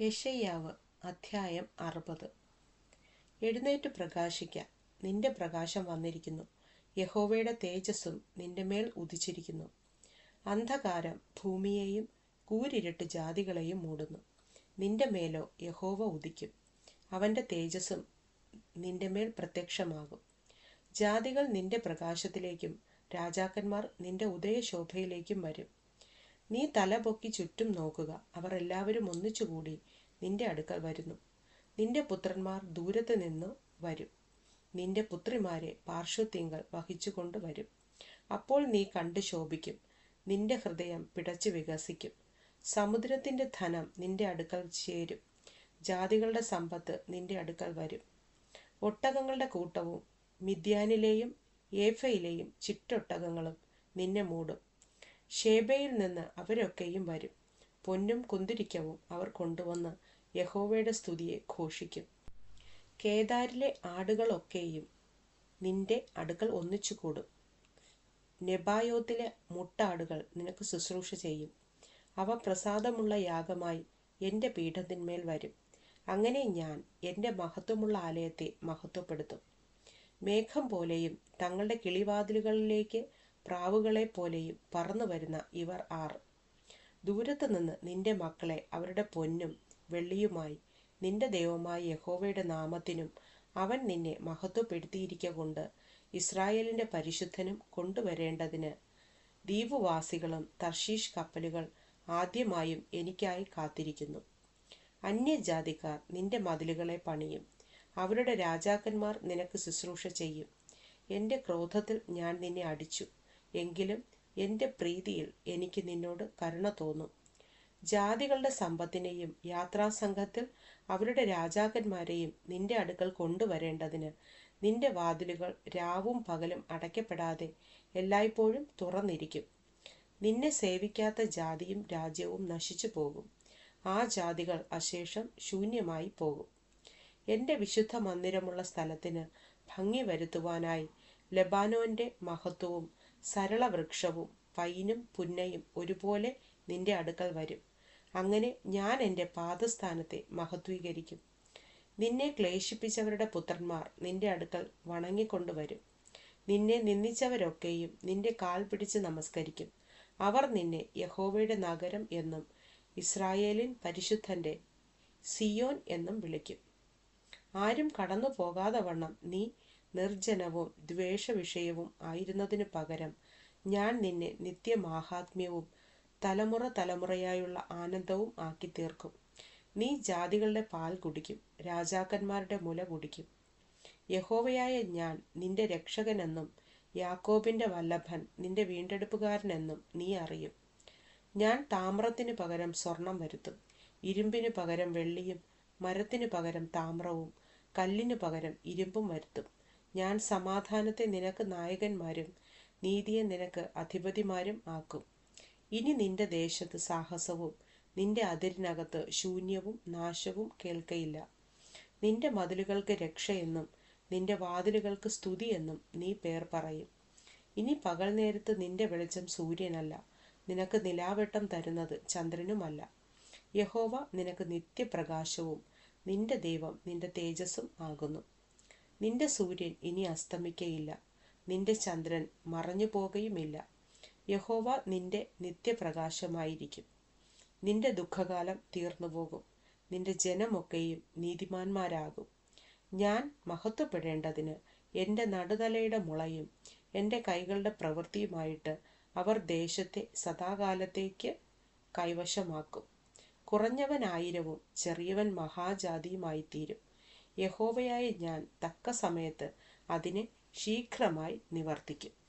യെശയ്യാവ് അധ്യായം അറുപത്. എഴുന്നേറ്റ് പ്രകാശിക്ക നിന്റെ പ്രകാശം വന്നിരിക്കുന്നു. യഹോവയുടെ തേജസ്സും നിന്റെ മേൽ ഉദിച്ചിരിക്കുന്നു. അന്ധകാരം ഭൂമിയെയും കൂരിരുട്ട് ജാതികളെയും മൂടുന്നു. നിന്റെ മേലോ യഹോവ ഉദിക്കും. അവന്റെ തേജസ്സും നിന്റെ മേൽ പ്രത്യക്ഷമാകും. ജാതികൾ നിന്റെ പ്രകാശത്തിലേക്കും രാജാക്കന്മാർ നിന്റെ ഉദയശോഭയിലേക്കും വരും. നീ തല പൊക്കി ചുറ്റും നോക്കുക. അവർ എല്ലാവരും ഒന്നിച്ചുകൂടി നിന്റെ അടുക്കൽ വരുന്നു. നിന്റെ പുത്രന്മാർ ദൂരത്ത് നിന്ന് വരും. നിന്റെ പുത്രിമാരെ പാർശ്വത്തിങ്കൽ വഹിച്ചുകൊണ്ട് വരും. അപ്പോൾ നീ കണ്ട് ശോഭിക്കും. നിന്റെ ഹൃദയം പിടച്ചു വികസിക്കും. സമുദ്രത്തിന്റെ ധനം നിന്റെ അടുക്കൽ ചേരും. ജാതികളുടെ സമ്പത്ത് നിന്റെ അടുക്കൽ വരും. ഒട്ടകങ്ങളുടെ കൂട്ടവും മിദ്യാനിലെയും ഏഫയിലെയും ചിറ്റൊട്ടകങ്ങളും നിന്നെ മൂടും. ഷേബയിൽ നിന്ന് അവരൊക്കെയും വരും. പൊന്നും കുന്തിരിക്കവും അവർ കൊണ്ടുവന്ന് യഹോവയുടെ സ്തുതിയെ ഘോഷിക്കും. കേദാരിലെ ആടുകളൊക്കെയും നിന്റെ അടുക്കൽ ഒന്നിച്ചു കൂടും നെബായോത്തിലെ മുട്ടാടുകൾ നിനക്ക് ശുശ്രൂഷ ചെയ്യും. അവ പ്രസാദമുള്ള യാഗമായി എന്റെ പീഠത്തിന്മേൽ വരും. അങ്ങനെ ഞാൻ എന്റെ മഹത്വമുള്ള ആലയത്തെ മഹത്വപ്പെടുത്തും. മേഘം പോലെയും തങ്ങളുടെ കിളിവാതിലുകളിലേക്ക് പ്രാവുകളെ പോലെയും പറന്നു വരുന്ന ഇവർ ആർ. ദൂരത്തു നിന്ന് നിന്റെ മക്കളെ അവരുടെ പൊന്നും വെള്ളിയുമായി നിന്റെ ദൈവമായ യഹോവയുടെ നാമത്തിനും അവൻ നിന്നെ മഹത്വപ്പെടുത്തിയിരിക്ക കൊണ്ട് ഇസ്രായേലിന്റെ പരിശുദ്ധനും കൊണ്ടുവരേണ്ടതിന് ദ്വീപുവാസികളും തർഷീഷ് കപ്പലുകൾ ആദ്യമായും എനിക്കായി കാത്തിരിക്കുന്നു. അന്യജാതിക്കാർ നിന്റെ മതിലുകളെ പണിയും. അവരുടെ രാജാക്കന്മാർ നിനക്ക് ശുശ്രൂഷ ചെയ്യും. എന്റെ ക്രോധത്തിൽ ഞാൻ നിന്നെ അടിച്ചു. എങ്കിലും എന്റെ പ്രീതിയിൽ എനിക്ക് നിന്നോട് കരുണ തോന്നും. ജാതികളുടെ സമ്പത്തിനെയും യാത്രാസംഘത്തിൽ അവരുടെ രാജാക്കന്മാരെയും നിന്റെ അടുക്കൽ കൊണ്ടുവരേണ്ടതിന് നിന്റെ വാതിലുകൾ രാവും പകലും അടയ്ക്കപ്പെടാതെ എല്ലായ്പ്പോഴും തുറന്നിരിക്കും. നിന്നെ സേവിക്കാത്ത ജാതിയും രാജ്യവും നശിച്ചു പോകും. ആ ജാതികൾ അശേഷം ശൂന്യമായി പോകും. എന്റെ വിശുദ്ധ മന്ദിരമുള്ള സ്ഥലത്തിന് ഭംഗി വരുത്തുവാനായി ലബാനോന്റെ മഹത്വവും സരളവൃക്ഷവും പൈനും പുന്നയും ഒരുപോലെ നിന്റെ അടുക്കൽ വരും. അങ്ങനെ ഞാൻ എന്റെ പാദസ്ഥാനത്തെ മഹത്വീകരിക്കും. നിന്നെ ക്ലേശിപ്പിച്ചവരുടെ പുത്രന്മാർ നിന്റെ അടുക്കൽ വണങ്ങിക്കൊണ്ടുവരും. നിന്നെ നിന്ദിച്ചവരൊക്കെയും നിന്റെ കാൽ പിടിച്ച് നമസ്കരിക്കും. അവർ നിന്നെ യഹോവയുടെ നഗരം എന്നും ഇസ്രായേലിൻ പരിശുദ്ധന്റെ സിയോൻ എന്നും വിളിക്കും. ആരും കടന്നു പോകാതെ വണ്ണം നീ നിർജനവും ദ്വേഷവിഷയവും ആയിരുന്നതിനു പകരം ഞാൻ നിന്നെ നിത്യമാഹാത്മ്യവും തലമുറ തലമുറയായുള്ള ആനന്ദവും ആക്കി തീർക്കും. നീ ജാതികളുടെ പാൽ കുടിക്കും രാജാക്കന്മാരുടെ മുല കുടിക്കും. യഹോവയായ ഞാൻ നിന്റെ രക്ഷകനെന്നും യാക്കോബിന്റെ വല്ലഭൻ നിന്റെ വീണ്ടെടുപ്പുകാരനെന്നും നീ അറിയും. ഞാൻ താമ്രത്തിന് പകരം സ്വർണം വരുത്തും ഇരുമ്പിന് പകരം വെള്ളിയും മരത്തിന് പകരം താമ്രവും കല്ലിന് പകരം ഇരുമ്പും വരുത്തും. ഞാൻ സമാധാനത്തെ നിനക്ക് നായകന്മാരും നീതിയെ നിനക്ക് അധിപതിമാരും ആക്കും. ഇനി നിന്റെ ദേശത്ത് സാഹസവും നിന്റെ അതിരിനകത്ത് ശൂന്യവും നാശവും കേൾക്കയില്ല. നിന്റെ മതിലുകൾക്ക് രക്ഷയെന്നും നിന്റെ വാതിലുകൾക്ക് സ്തുതിയെന്നും നീ പേർ പറയും. ഇനി പകൽ നേരത്ത് നിന്റെ വെളിച്ചം സൂര്യനല്ല നിനക്ക് നിലാവെട്ടം തരുന്നത് ചന്ദ്രനുമല്ല. യഹോവ നിനക്ക് നിത്യപ്രകാശവും നിന്റെ ദൈവം നിന്റെ തേജസ്സും ആകുന്നു. നിന്റെ സൂര്യൻ ഇനി അസ്തമിക്കയില്ല. നിന്റെ ചന്ദ്രൻ മറഞ്ഞു പോകുകയുമില്ല യഹോവ നിന്റെ നിത്യപ്രകാശമായിരിക്കും. നിന്റെ ദുഃഖകാലം തീർന്നുപോകും നിന്റെ ജനമൊക്കെയും നീതിമാന്മാരാകും. ഞാൻ മഹത്വപ്പെടേണ്ടതിന് എന്റെ നടുതലയുടെ മുളയും എന്റെ കൈകളുടെ പ്രവൃത്തിയുമായിട്ട് അവർ ദേശത്തെ സദാകാലത്തേക്ക് കൈവശമാക്കും. കുറഞ്ഞവൻ ആയിരവും ചെറിയവൻ മഹാജാതിയുമായിത്തീരും. യഹോവയായ ഞാൻ തക്ക സമയത്ത് അതിനെ ശീഘ്രമായി നിവർത്തിക്കും.